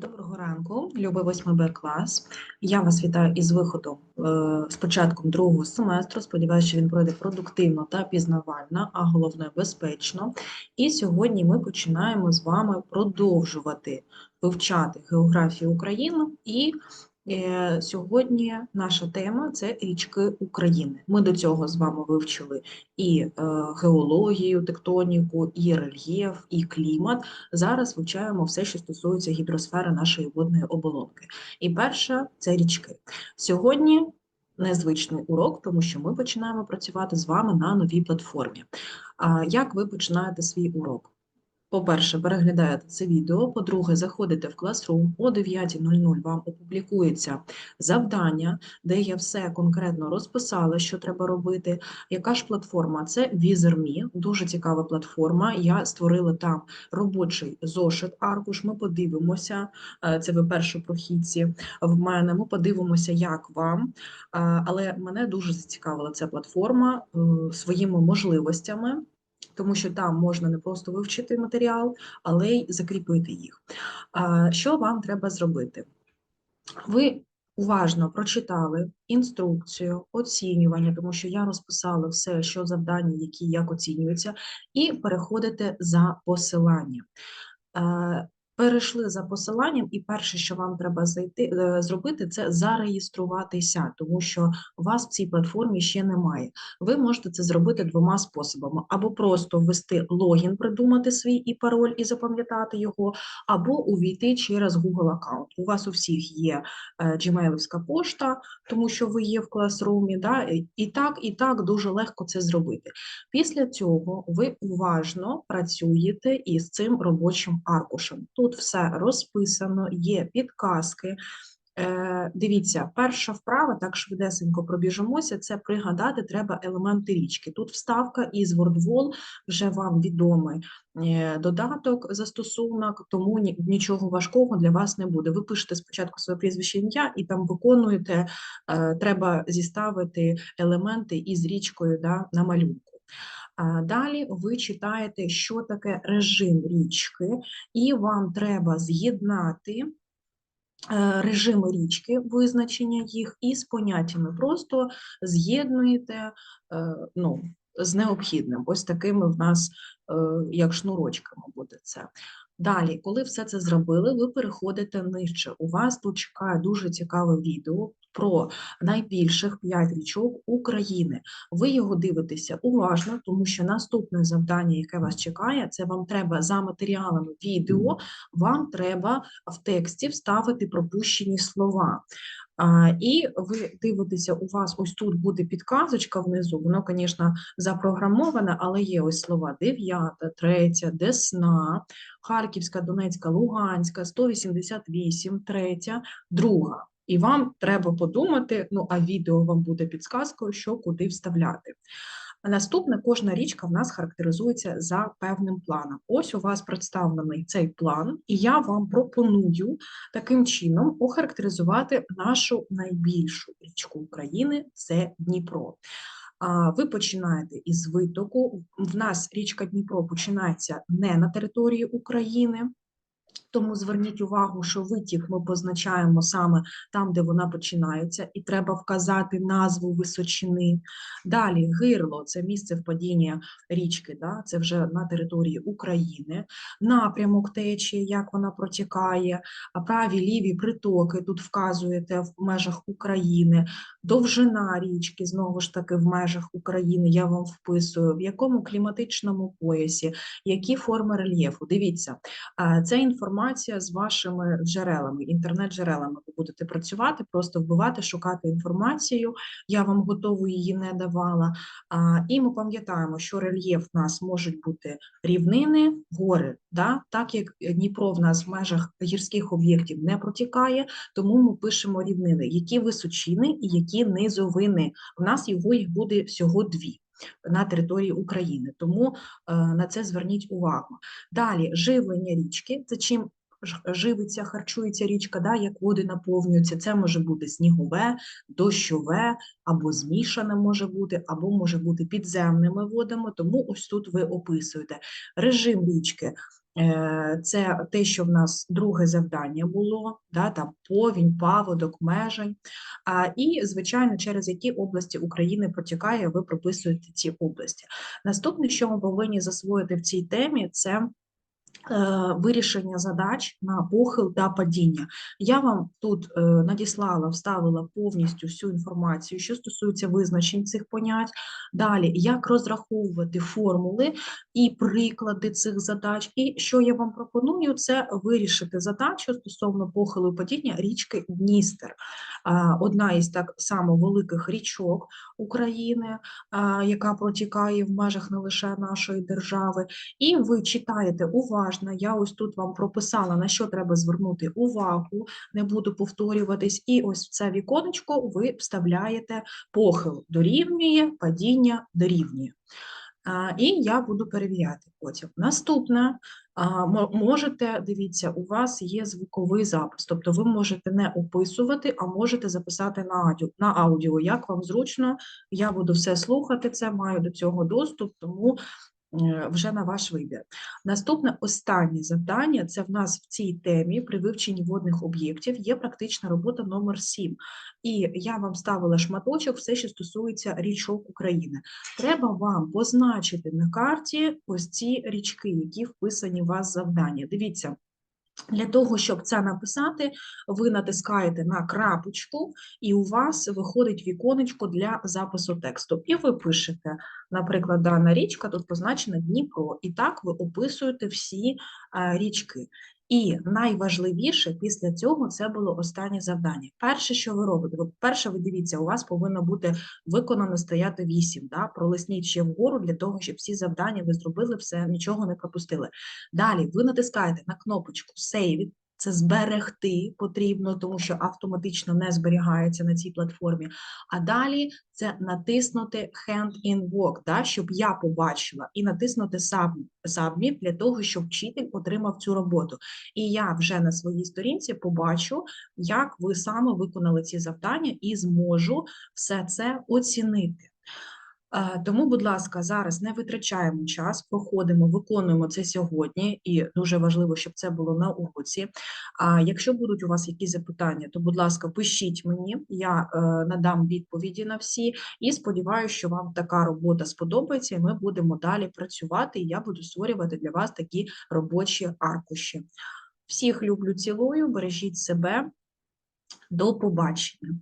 Доброго ранку, любий 8 Б клас. Я вас вітаю із виходом е, з початком другого семестру. Сподіваюся, що він пройде продуктивно та пізнавально, а головне безпечно. І сьогодні ми починаємо з вами продовжувати вивчати географію України і Сьогодні наша тема це річки України. Ми до цього з вами вивчили і е, геологію, тектоніку, і рельєф, і клімат. Зараз вивчаємо все, що стосується гідросфери нашої водної оболонки. І перше це річки. Сьогодні незвичний урок, тому що ми починаємо працювати з вами на новій платформі. Як ви починаєте свій урок? По-перше, переглядаєте це відео. По-друге, заходите в Classroom, о 9.00 вам опублікується завдання, де я все конкретно розписала, що треба робити. Яка ж платформа? Це Wizard.me, дуже цікава платформа. Я створила там робочий зошит аркуш. Ми подивимося, е, це ви першопрохідці в мене. Ми подивимося, як вам. Е, але мене дуже зацікавила ця платформа е, своїми можливостями тому що там можна не просто вивчити матеріал, але й закріпити їх. Що вам треба зробити? Ви уважно прочитали інструкцію, оцінювання, тому що я розписала все, що завдання, які як оцінюються, і переходите за посиланням перейшли за посиланням, і перше, що вам треба зайти е, зробити, це зареєструватися, тому що вас в цій платформі ще немає. Ви можете це зробити двома способами: або просто ввести логін, придумати свій і пароль і запам'ятати його, або увійти через Google аккаунт. У вас у всіх є gmailівська пошта, тому що ви є в класрумі. Да? І так, і так дуже легко це зробити. Після цього ви уважно працюєте із цим робочим аркушем. Тут тут все розписано, є підказки. Е, Дивіться, перша вправа, так швидесенько пробіжимося, це пригадати треба елементи річки. Тут вставка із WordWall, вже вам відомий е, додаток, застосунок, тому нічого важкого для вас не буде. Ви пишете спочатку своє прізвище ім'я і там виконуєте, е, треба зіставити елементи із річкою да, на малюнку. Далі ви читаєте, що таке режим річки, і вам треба з'єднати е, режими річки, визначення їх із поняттями. Просто з'єднуєте е, ну, з необхідним. Ось такими в нас, е, як шнурочками буде це. Далі, коли все це зробили, ви переходите нижче. У вас тут чекає дуже цікаве відео про найбільших п'ять річок України. Ви його дивитеся уважно, тому що наступне завдання, яке вас чекає, це вам треба за матеріалами відео, вам треба в тексті вставити пропущені слова. І ви дивитеся, у вас ось тут буде підказочка внизу, воно, звісно, запрограмоване, але є ось слова 9, 3, Десна, Харківська, Донецька, Луганська, 188, 3, 2. І вам треба подумати, ну а відео вам буде підсказкою, що куди вставляти. А наступне, кожна річка в нас характеризується за певним планом. Ось у вас представлений цей план, і я вам пропоную таким чином охарактеризувати нашу найбільшу річку України це Дніпро. Ви починаєте із витоку. В нас річка Дніпро починається не на території України. Тому зверніть увагу, що витік ми позначаємо саме там, де вона починається, і треба вказати назву височини. Далі гирло це місце впадіння річки, да? це вже на території України, напрямок течії, як вона протікає, праві ліві притоки тут вказуєте в межах України, довжина річки, знову ж таки, в межах України, я вам вписую, в якому кліматичному поясі, які форми рельєфу. Дивіться, це інформація інформація з вашими джерелами, інтернет-джерелами ви будете працювати, просто вбивати, шукати інформацію. Я вам готову її не давала. І ми пам'ятаємо, що рельєф в нас можуть бути рівнини, гори, да? так як Дніпро в нас в межах гірських об'єктів не протікає, тому ми пишемо рівнини, які височини і які низовини. У нас його їх буде всього дві на території України, тому е, на це зверніть увагу. Далі живлення річки це чим живиться, харчується річка, да, як води наповнюються. Це може бути снігове, дощове, або змішане може бути, або може бути підземними водами. Тому ось тут ви описуєте режим річки. Е, Це те, що в нас друге завдання було, да, там повінь, паводок, межень. А, І, звичайно, через які області України протікає, ви прописуєте ці області. Наступне, що ми повинні засвоїти в цій темі, це вирішення задач на похил та падіння. Я вам тут е, надіслала, вставила повністю всю інформацію, що стосується визначень цих понять. Далі, як розраховувати формули і приклади цих задач. І що я вам пропоную, це вирішити задачу стосовно похилу і падіння річки Дністер. Одна із так само великих річок України, яка протікає в межах не лише нашої держави. І ви читаєте уважно. Я ось тут вам прописала, на що треба звернути увагу, не буду повторюватись. І ось в це віконечко ви вставляєте похил дорівнює, падіння дорівнює. І я буду перевіряти потім. Наступне, можете, дивіться, у вас є звуковий запис, тобто ви можете не описувати, а можете записати на аудіо, на аудіо. Як вам зручно, я буду все слухати, це маю до цього доступ, тому вже на ваш вибір. Наступне останнє завдання це в нас в цій темі при вивченні водних об'єктів є практична робота номер 7. І я вам ставила шматочок, все, що стосується річок України. Треба вам позначити на карті ось ці річки, які вписані у вас завдання. Дивіться. Для того, щоб це написати, ви натискаєте на крапочку, і у вас виходить віконечко для запису тексту. І ви пишете, наприклад, дана річка тут позначена Дніпро, і так ви описуєте всі е, річки. І найважливіше після цього це було останнє завдання. Перше, що ви робите, ви перше, ви дивіться, у вас повинно бути виконано стояти 8, да? пролисніть ще вгору для того, щоб всі завдання ви зробили, все, нічого не пропустили. Далі ви натискаєте на кнопочку Save, це зберегти потрібно, тому що автоматично не зберігається на цій платформі. А далі це натиснути Hand in Work, да, щоб я побачила, і натиснути Submit, для того, щоб вчитель отримав цю роботу. І я вже на своїй сторінці побачу, як ви саме виконали ці завдання, і зможу все це оцінити. Тому, будь ласка, зараз не витрачаємо час, проходимо, виконуємо це сьогодні, і дуже важливо, щоб це було на уроці. А якщо будуть у вас якісь запитання, то, будь ласка, пишіть мені, я е, надам відповіді на всі. І сподіваюся, що вам така робота сподобається, і ми будемо далі працювати. І я буду створювати для вас такі робочі аркуші. Всіх люблю, цілую, бережіть себе. До побачення.